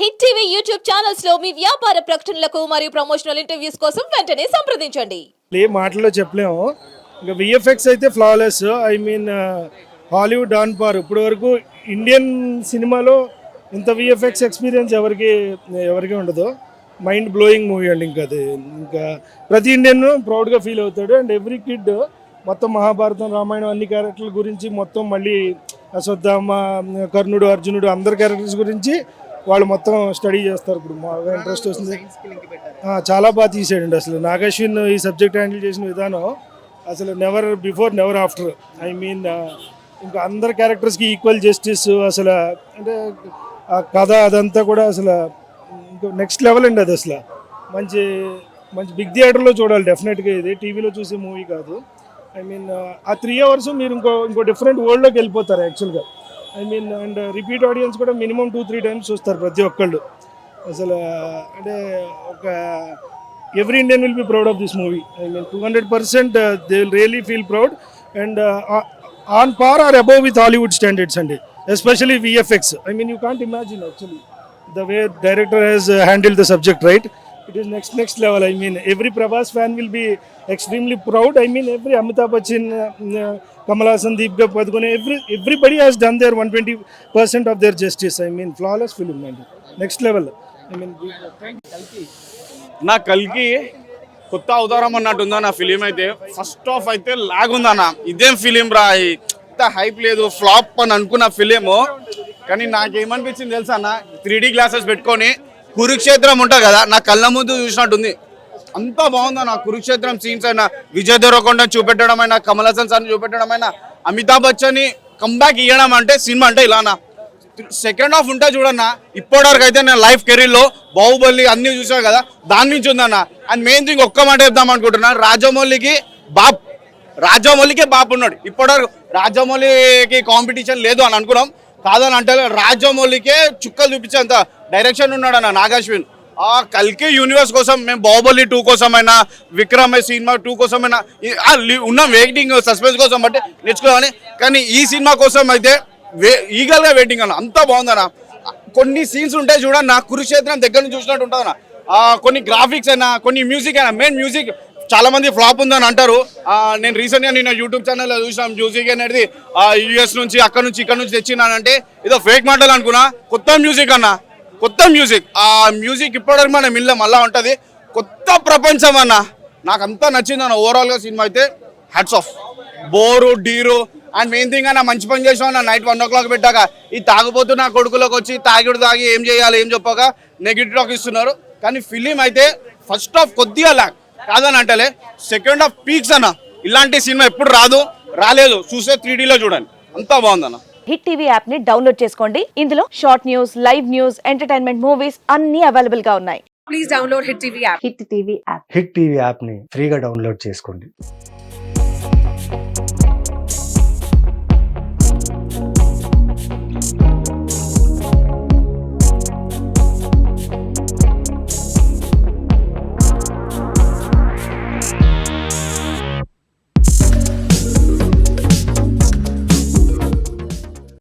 Hit TV YouTube ఛానల్స్లో మీ వ్యాపార ప్రకటనలకు మరియు ప్రమోషనల్ ఇంటర్వ్యూస్ కోసం వెంటనే సంప్రదించండి. ఏ మాటల్లో చెప్పలేము. ఇంకా విఎఫ్ఎక్స్ అయితే flawless I mean Hollywood on par ఇప్పటి వరకు ఇండియన్ సినిమాలో ఇంత విఎఫ్ఎక్స్ ఎక్స్పీరియన్స్ ఎవరికి ఎవరికి ఉండదు. మైండ్ బ్లోయింగ్ మూవీ అండి ఇంకా అది. ఇంకా ప్రతి ఇండియన్ ప్రౌడ్గా ఫీల్ అవుతాడు. అండ్ ఎవ్రీ కిడ్ మొత్తం మహాభారతం రామాయణం అన్ని క్యారెక్టర్ల గురించి మొత్తం మళ్ళీ అశ్వత్థామ కర్ణుడు అర్జునుడు అందరి క్యారెక్టర్స్ గురించి వాళ్ళు మొత్తం స్టడీ చేస్తారు ఇప్పుడు. బాగా ఇంట్రెస్ట్ వస్తుంది. చాలా బాగా తీసాడండి అసలు. నాగశ్విన్ ఈ సబ్జెక్ట్ హ్యాండిల్ చేసిన విధానం అసలు never before never after I mean ఇంకా అందరు క్యారెక్టర్స్కి ఈక్వల్ జస్టిస్ అసలు అంటే ఆ కథ అదంతా కూడా అసలు ఇంకా నెక్స్ట్ లెవెల్ అండి అది అసలు. మంచి మంచి బిగ్ థియేటర్లో చూడాలి డెఫినెట్గా ఇది. టీవీలో చూసే మూవీ కాదు. ఐ మీన్ ఆ త్రీ అవర్స్ మీరు ఇంకో ఇంకో డిఫరెంట్ వరల్డ్లోకి వెళ్ళిపోతారు యాక్చువల్గా I mean and repeat audience కూడా మినిమం టూ త్రీ టైమ్స్ చూస్తారు ప్రతి ఒక్కళ్ళు. అసలు అంటే ఒక every Indian will be proud of this movie I mean two hundred percent they will really feel proud and on par or above with Hollywood standards అండి especially VFX I mean you can't imagine actually the way director has handle the subject right it is next next level I mean every Prabhas fan will be extremely proud I mean every Amitabh Bachchan Kamala సందీప్గా Padukone every every everybody has done their one twenty percent of their justice I mean flawless film అండి next level I mean నా కల్కి కొత్త అవతారం అన్నట్టు ఉందా నా film అయితే? First half అయితే లాగ్ ఉందా ఇదేం ఫిలిం రా? ఇంత హైప్ లేదు ఫ్లాప్ అని అనుకున్న ఫిలిము కానీ నాకేమనిపించింది తెలుసా అన్న త్రీ డీ గ్లాసెస్ పెట్టుకొని కురుక్షేత్రం ఉంటుంది కదా నా కళ్ళ ముందు చూసినట్టుంది. అంత బాగుందా నా కురుక్షేత్రం సీన్స్ అయినా. విజయ్ దేవరకొండ చూపెట్టడం అయినా కమల్ హాసన్ సార్ని చూపెట్టడం అయినా అమితాబ్ బచ్చన్ కంబ్యాక్ ఇవ్వడం అంటే సినిమా అంటే ఇలానా? సెకండ్ హాఫ్ ఉంటా చూడన్న. ఇప్పటివరకు అయితే నేను లైఫ్ కెరీర్లో బాహుబలి అన్ని చూసాను కదా దాని నుంచి ఉందన్న. అండ్ మెయిన్ థింగ్ ఒక్క మాట చెప్దాం అనుకుంటున్నా. రాజమౌళికి బాప్ రాజమౌళికే బాప్ ఉన్నాడు ఇప్పటివరకు రాజమౌళికి కాంపిటీషన్ లేదు అని అనుకున్నాం. కాదని అంటే రాజమౌళికే చుక్కలు చూపించేంత డైరెక్షన్ ఉన్నాడన్న నాగాశ్విన్. ఆ కల్కి యూనివర్స్ కోసం మేము బాహుబలి టూ కోసమైనా విక్రమ్ సినిమా టూ కోసమైనా ఈ- ఉన్నాం వెయిటింగ్ సస్పెన్స్ కోసం బట్టి నేర్చుకోవాలని కానీ ఈ సినిమా కోసం అయితే వే ఈగల్గా వెయిటింగ్ అన్న. అంత బాగుందన్న. కొన్ని సీన్స్ ఉంటాయి చూడన్న కురుక్షేత్రం దగ్గర నుంచి చూసినట్టు ఉంటుందన్న. కొన్ని గ్రాఫిక్స్ అయినా కొన్ని మ్యూజిక్ అయినా మెయిన్ మ్యూజిక్ చాలా మంది ఫ్లాప్ ఉందని అంటారు. నేను రీసెంట్గా నేను యూట్యూబ్ ఛానల్ చూసాను. మ్యూజిక్ అనేది యూఎస్ నుంచి అక్కడ నుంచి ఇక్కడ నుంచి తెచ్చినానంటే ఏదో ఫేక్ మాటలు అనుకున్నా. కొత్త మ్యూజిక్ అన్న. కొత్త మ్యూజిక్ ఆ మ్యూజిక్ ఇప్పటివరకు మనం మిల్ల మళ్ళా ఉంటది. కొత్త ప్రపంచం అన్న. నాకు అంతా నచ్చింది అన్న. ఓవరాల్గా సినిమా అయితే హ్యాట్స్ ఆఫ్ బోరు డీరు అండ్ మెయిన్ థింగ్ అన్న మంచి పని చేసాం అన్న. నైట్ వన్ ఓ క్లాక్ పెట్టాక ఈ తాగిపోతూ నా కొడుకులోకి వచ్చి తాగిడు తాగి ఏం చేయాలి ఏం చెప్పాక నెగిటివ్ టాక్ ఇస్తున్నారు. కానీ ఫిలిం అయితే ఫస్ట్ ఆఫ్ కొద్దిగా ల్యాక్ కాదని అంటలే. సెకండ్ హాఫ్ పీక్స్ అన్న. ఇలాంటి సినిమా ఎప్పుడు రాదు. రాలేదు. చూసే త్రీ లో చూడండి. అంతా బాగుందన్న. హిట్ టీవీ యాప్ని డౌన్లోడ్ చేసుకోండి. ఇందులో short news live news entertainment movies అన్ని అవైలబుల్గా ఉన్నాయి. Please download Hit TV app. Hit TV app hit TV యాప్ని ఫ్రీగా డౌన్లోడ్ చేసుకోండి.